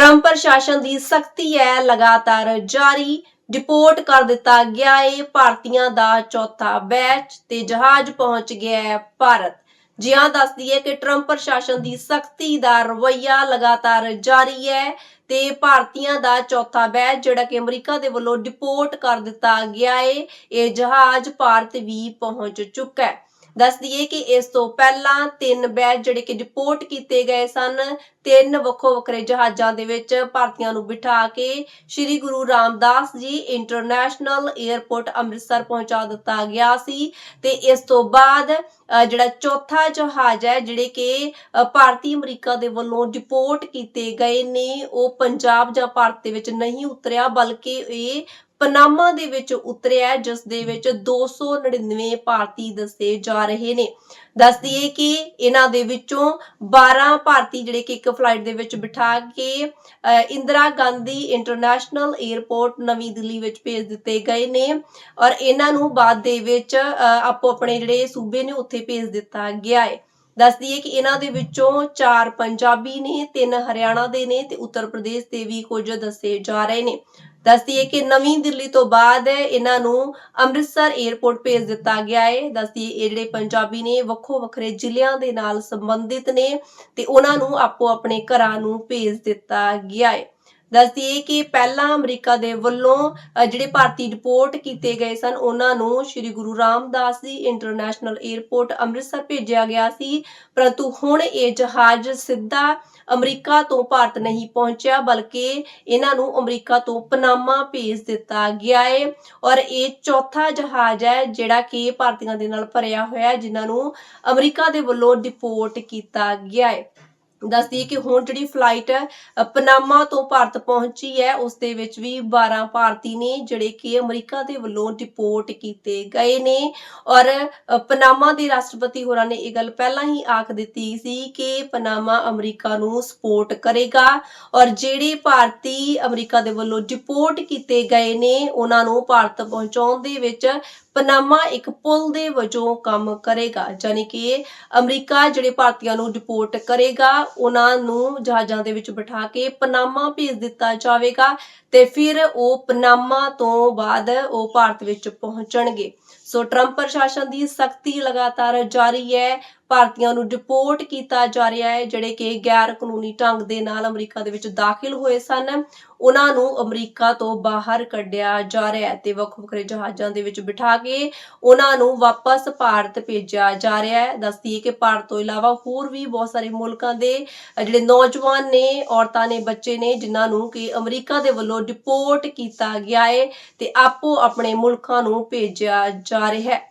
Trump ਪ੍ਰਸ਼ਾਸਨ ਦੀ ਸਖਤੀ ਹੈ, ਲਗਾਤਾਰ ਜਾਰੀ ਡਿਪੋਰਟ ਕਰ ਦਿੱਤਾ ਗਿਆ ਏ ਭਾਰਤੀਆਂ ਦਾ ਚੌਥਾ ਬੈਚ ਤੇ ਜਹਾਜ਼ ਪਹੁੰਚ ਗਿਆ ਹੈ ਭਾਰਤ। ਜਿਹਾ ਦੱਸਦੀ ਹੈ ਕਿ ਟਰੰਪ ਪ੍ਰਸ਼ਾਸਨ ਦੀ ਸਖਤੀ ਦਾ ਰਵੱਈਆ ਲਗਾਤਾਰ ਜਾਰੀ ਹੈ ਤੇ ਭਾਰਤੀਆਂ ਦਾ ਚੌਥਾ ਬੈਚ, ਜਿਹੜਾ ਕਿ ਅਮਰੀਕਾ ਦੇ ਵੱਲੋਂ ਡਿਪੋਰਟ ਕਰ ਦਿੱਤਾ ਗਿਆ ਹੈ, ਇਹ ਜਹਾਜ਼ ਭਾਰਤ ਵੀ ਪਹੁੰਚ ਚੁੱਕਾ ਹੈ। ਦੱਸ ਦਈਏ ਕਿ ਇਸ ਤੋਂ ਪਹਿਲਾਂ ਤਿੰਨ ਬੈਚ ਜਿਹੜੇ ਕਿ ਡਿਪੋਰਟ ਕੀਤੇ ਗਏ ਸਨ, ਤਿੰਨ ਵੱਖੋ ਵੱਖਰੇ ਜਹਾਜ਼ਾਂ ਦੇ ਵਿੱਚ ਭਾਰਤੀਆਂ ਨੂੰ ਬਿਠਾ ਕੇ ਸ੍ਰੀ ਗੁਰੂ ਰਾਮਦਾਸ ਜੀ ਇੰਟਰਨੈਸ਼ਨਲ 에ਅਰਪੋਰਟ ਅੰਮ੍ਰਿਤਸਰ ਪਹੁੰਚਾ ਦਿੱਤਾ ਗਿਆ ਸੀ ਤੇ ਇਸ ਤੋਂ ਬਾਅਦ ਜਿਹੜਾ ਚੌਥਾ ਜਹਾਜ਼ ਹੈ, ਜਿਹੜੇ ਕਿ ਭਾਰਤੀ ਅਮਰੀਕਾ ਦੇ ਵੱਲੋਂ ਡਿਪੋਰਟ ਕੀਤੇ ਗਏ ਨੇ, ਉਹ ਪੰਜਾਬ ਜਾਂ ਭਾਰਤ ਦੇ ਵਿੱਚ ਨਹੀਂ ਉਤਰਿਆ, ਬਲਕਿ ਇਹ ਪਨਾਮਾ ਦੇ ਵਿੱਚ ਉਤਰਿਆ ਹੈ, ਜਿਸ ਦੇ ਵਿੱਚ 299 ਭਾਰਤੀ ਦੱਸੇ ਜਾ ਰਹੇ ਨੇ। ਦੱਸ ਦਈਏ ਕਿ ਇਹਨਾਂ ਦੇ ਵਿੱਚੋਂ 12 ਭਾਰਤੀ ਜਿਹੜੇ ਕਿ ਇੱਕ ਫਲਾਈਟ ਦੇ ਵਿੱਚ ਬਿਠਾ ਕੇ ਇੰਦਰਾ ਗਾਂਧੀ ਇੰਟਰਨੈਸ਼ਨਲ 에ਅਰਪੋਰਟ ਨਵੀਂ ਦਿੱਲੀ ਵਿੱਚ ਭੇਜ ਦਿੱਤੇ ਗਏ ਨੇ ਔਰ ਇਹਨਾਂ ਨੂੰ ਬਾਅਦ ਦੇ ਵਿੱਚ ਆਪੋ ਆਪਣੇ ਜਿਹੜੇ ਸੂਬੇ ਨੇ ਉੱਥੇ ਭੇਜ ਦਿੱਤਾ ਗਿਆ ਹੈ। ਦੱਸ ਦਈਏ ਕਿ ਇਹਨਾਂ ਦੇ ਵਿੱਚੋਂ ਚਾਰ ਪੰਜਾਬੀ ਨੇ ਤਿੰਨ ਹਰਿਆਣਾ ਦੇ ਨੇ ਤੇ ਉੱਤਰ ਪ੍ਰਦੇਸ਼ ਦੇ ਵੀ ਕੁਝ ਦੱਸੇ ਜਾ ਰਹੇ ਨੇ। ਦੱਸ ਦਈਏ ਕਿ ਨਵੀਂ ਦਿੱਲੀ ਤੋਂ ਬਾਅਦ ਇਹਨਾਂ ਨੂੰ ਅੰਮ੍ਰਿਤਸਰ 에ਅਰਪੋਰਟ ਭੇਜ ਦਿੱਤਾ ਗਿਆ ਹੈ। ਦੱਸ ਇਹ ਜਿਹੜੇ ਪੰਜਾਬੀ ਨੇ, ਵੱਖੋ ਵੱਖਰੇ ਜ਼ਿਲ੍ਹਿਆਂ ਦੇ ਨਾਲ ਸੰਬੰਧਿਤ ਨੇ ਤੇ ਉਹਨਾਂ ਨੂੰ ਆਪੋ ਆਪਣੇ ਘਰਾਂ ਨੂੰ ਭੇਜ ਦਿੱਤਾ ਗਿਆ ਹੈ। ਦੱਸ ਕਿ ਪਹਿਲਾਂ ਅਮਰੀਕਾ ਦੇ ਵੱਲੋਂ ਜਿਹੜੇ ਭਾਰਤੀ ਡਿਪੋਰਟ ਕੀਤੇ ਗਏ ਸਨ, ਉਹਨਾਂ ਨੂੰ ਸ੍ਰੀ ਗੁਰੂ ਰਾਮਦਾਸ ਜੀ ਇੰਟਰਨੈਸ਼ਨਲ 에ਅਰਪੋਰਟ ਅੰਮ੍ਰਿਤਸਰ ਭੇਜਿਆ ਗਿਆ ਸੀ। ਪਰੰਤੂ ਹੁਣ ਇਹ ਜਹਾਜ਼ ਸਿੱਧਾ ਅਮਰੀਕਾ ਤੋਂ ਭਾਰਤ ਨਹੀਂ ਪਹੁੰਚਿਆ, ਬਲਕਿ ਇਹਨਾਂ ਨੂੰ ਅਮਰੀਕਾ ਤੋਂ ਪਨਾਮਾ ਭੇਜ ਦਿੱਤਾ ਗਿਆ ਹੈ ਔਰ ਇਹ ਚੌਥਾ ਜਹਾਜ਼ ਹੈ, ਜਿਹੜਾ ਕਿ ਭਾਰਤੀਆਂ ਦੇ ਨਾਲ ਭਰਿਆ ਹੋਇਆ ਹੈ, ਜਿਨ੍ਹਾਂ ਨੂੰ ਅਮਰੀਕਾ ਦੇ ਵੱਲੋਂ ਡਿਪੋਰਟ ਕੀਤਾ ਗਿਆ ਹੈ ਦੱਸ ਕਿ ਹੁਣ ਜਿਹੜੀ ਫਲਾਈਟ ਪਨਾਮਾ ਤੋਂ ਭਾਰਤ ਪਹੁੰਚੀ ਹੈ, ਉਸ ਦੇ ਵਿੱਚ ਵੀ 12 ਭਾਰਤੀ ਨੇ ਜਿਹੜੇ ਕਿ ਅਮਰੀਕਾ ਦੇ ਵੱਲੋਂ ਡਿਪੋਰਟ ਕੀਤੇ ਗਏ ਨੇ। ਔਰ ਪਨਾਮਾ ਦੇ ਰਾਸ਼ਟਰਪਤੀ ਹੋਰਾਂ ਨੇ ਇਹ ਗੱਲ ਪਹਿਲਾਂ ਹੀ ਆਖ ਦਿੱਤੀ ਸੀ ਕਿ ਪਨਾਮਾ ਅਮਰੀਕਾ ਨੂੰ ਸਪੋਰਟ ਕਰੇਗਾ। ਔਰ ਜਿਹੜੇ ਭਾਰਤੀ ਅਮਰੀਕਾ ਦੇ ਵੱਲੋਂ ਡਿਪੋਰਟ ਕੀਤੇ ਗਏ ਨੇ, ਉਹਨਾਂ ਨੂੰ ਭਾਰਤ ਪਹੁੰਚਾਉਣ ਦੇ ਵਿੱਚ ਪਨਾਮਾ ਇੱਕ ਪੁਲ ਦੇ ਵਜੋਂ ਕੰਮ ਕਰੇਗਾ। ਯਾਨੀ ਕਿ ਅਮਰੀਕਾ ਜਿਹੜੇ ਭਾਰਤੀਆਂ ਨੂੰ ਡਿਪੋਰਟ ਕਰੇਗਾ ਉਹਨਾਂ ਨੂੰ ਜਹਾਜ਼ਾਂ ਦੇ ਵਿੱਚ ਬਿਠਾ ਕੇ ਪਨਾਮਾ ਭੇਜ ਦਿੱਤਾ ਜਾਵੇਗਾ ਤੇ ਫਿਰ ਉਹ ਪਨਾਮਾ ਤੋਂ ਬਾਅਦ ਉਹ ਭਾਰਤ ਵਿੱਚ ਪਹੁੰਚਣਗੇ। ਸੋ ਟਰੰਪ ਪ੍ਰਸ਼ਾਸਨ ਦੀ ਸਖਤੀ ਲਗਾਤਾਰ ਜਾਰੀ ਹੈ। ਭਾਰਤੀਆਂ ਨੂੰ ਡਿਪੋਰਟ ਕੀਤਾ ਜਾ ਰਿਹਾ ਹੈ, ਜਿਹੜੇ ਕਿ ਗੈਰ ਕਾਨੂੰਨੀ ਢੰਗ ਦੇ ਨਾਲ ਅਮਰੀਕਾ ਦੇ ਵਿੱਚ ਦਾਖਲ ਹੋਏ ਸਨ। ਉਹਨਾਂ ਨੂੰ ਅਮਰੀਕਾ ਤੋਂ ਬਾਹਰ ਕੱਢਿਆ ਜਾ ਰਿਹਾ ਹੈ ਤੇ ਵੱਖ ਵੱਖਰੇ ਜਹਾਜ਼ਾਂ ਦੇ ਵਿੱਚ ਬਿਠਾ ਕੇ ਉਹਨਾਂ ਨੂੰ ਵਾਪਸ ਭਾਰਤ ਭੇਜਿਆ ਜਾ ਰਿਹਾ ਹੈ। ਦੱਸਦੀ ਹੈ ਕਿ ਭਾਰਤ ਤੋਂ ਇਲਾਵਾ ਹੋਰ ਵੀ ਬਹੁਤ ਸਾਰੇ ਮੁਲਕਾਂ ਦੇ ਜਿਹੜੇ ਨੌਜਵਾਨ ਨੇ, ਔਰਤਾਂ ਨੇ, ਬੱਚੇ ਨੇ, ਜਿਨ੍ਹਾਂ ਨੂੰ ਕਿ ਅਮਰੀਕਾ ਦੇ ਵੱਲੋਂ ਡਿਪੋਰਟ ਕੀਤਾ ਗਿਆ ਹੈ ਤੇ ਆਪੋ ਆਪਣੇ ਮੁਲਕਾਂ ਨੂੰ ਭੇਜਿਆ ਜਾ ਜਾ ਰਿਹਾ ਹੈ।